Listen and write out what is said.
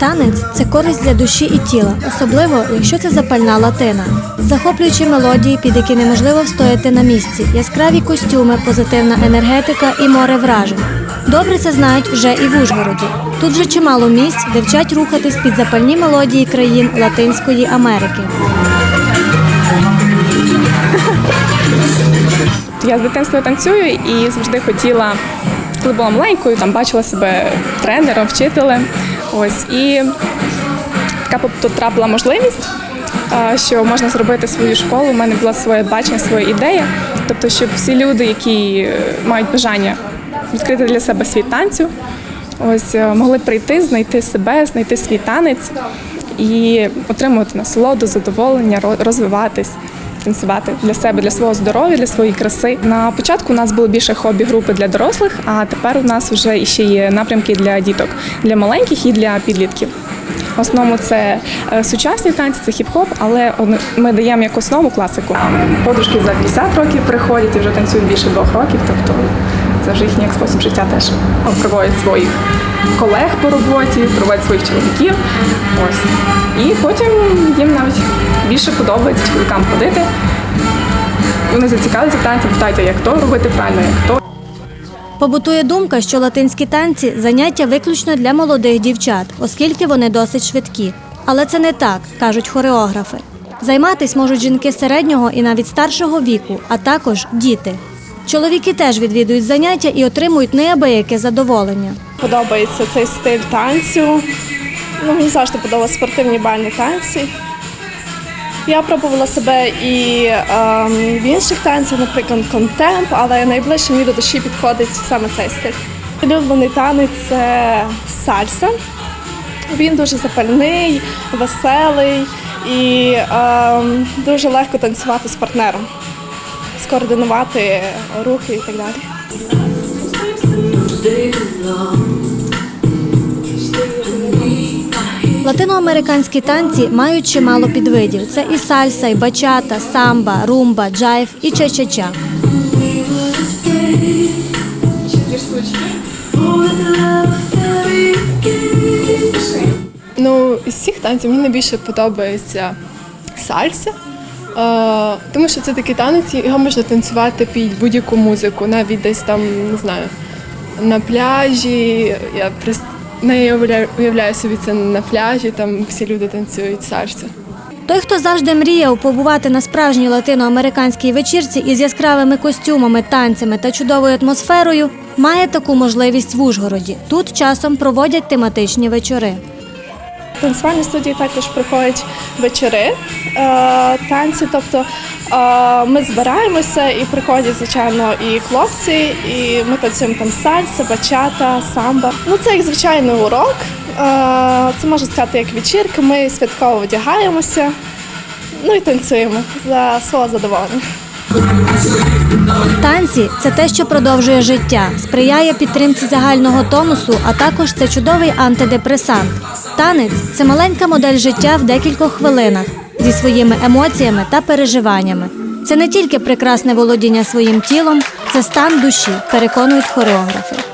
Танець це користь для душі і тіла, особливо якщо це запальна латина. Захоплюючі мелодії, під які неможливо встояти на місці, яскраві костюми, позитивна енергетика і море вражень. Добре це знають вже і в Ужгороді. Тут вже чимало місць, де вчать рухатись під запальні мелодії країн Латинської Америки. Я з дитинства танцюю і завжди хотіла, коли була маленькою, там бачила себе тренером, вчителем. Ось і така потрапила можливість, що можна зробити свою школу. У мене була своє бачення, своя ідея. Тобто, щоб всі люди, які е, мають бажання відкрити для себе світ танцю, ось е, могли прийти, знайти себе, знайти свій танець і отримувати насолоду, задоволення, розвиватись. Танцювати для себе, для свого здоров'я, для своєї краси. На початку у нас було більше хобі-групи для дорослих, а тепер у нас вже ще є напрямки для діток, для маленьких і для підлітків. В основному це е, сучасні танці, це хіп-хоп, але ми даємо як основу класику. Подружки за 50 років приходять і вже танцюють більше двох років, тобто це вже їхній як спосіб життя теж проводять своїх колег по роботі, проводять своїх чоловіків. Ось. І потім їм навіть більше подобається чоловікам ходити. Вони зацікавляться танцем, питають, як то робити правильно, як то. Побутує думка, що латинські танці заняття виключно для молодих дівчат, оскільки вони досить швидкі. Але це не так, кажуть хореографи. Займатись можуть жінки середнього і навіть старшого віку, а також діти. Чоловіки теж відвідують заняття і отримують неабияке задоволення. Подобається цей стиль танцю. Ну, мені завжди подобалися спортивні бальні танці. Я пробувала себе і ем, в інших танцях, наприклад, контемп, але найближче мені до душі підходить саме цей стиль. Улюблений танець це сальса. Він дуже запальний, веселий і ем, дуже легко танцювати з партнером, скоординувати рухи і так далі. Латиноамериканські танці мають чимало підвидів. Це і сальса, і бачата, самба, румба, джайв і ча-ча-ча. Ну, із всіх танців мені найбільше подобається сальса, е, тому що це такий танець, його можна танцювати під будь-яку музику, навіть десь там, не знаю, на пляжі. Я прис... не уявляю, уявляю собі це на пляжі, там всі люди танцюють сальсу. Той, хто завжди мріяв побувати на справжній латиноамериканській вечірці із яскравими костюмами, танцями та чудовою атмосферою, має таку можливість в Ужгороді. Тут часом проводять тематичні вечори. В танцювальній студії також приходять вечори, е, танці. Тобто е, ми збираємося і приходять, звичайно, і хлопці, і ми танцюємо там сальса, бачата, самба. Ну це як звичайний урок. Е, це можна сказати як вечірка. Ми святково одягаємося, ну і танцюємо за свого задоволення. Танці це те, що продовжує життя, сприяє підтримці загального тонусу, а також це чудовий антидепресант. Танець це маленька модель життя в декількох хвилинах зі своїми емоціями та переживаннями. Це не тільки прекрасне володіння своїм тілом, це стан душі, переконують хореографи.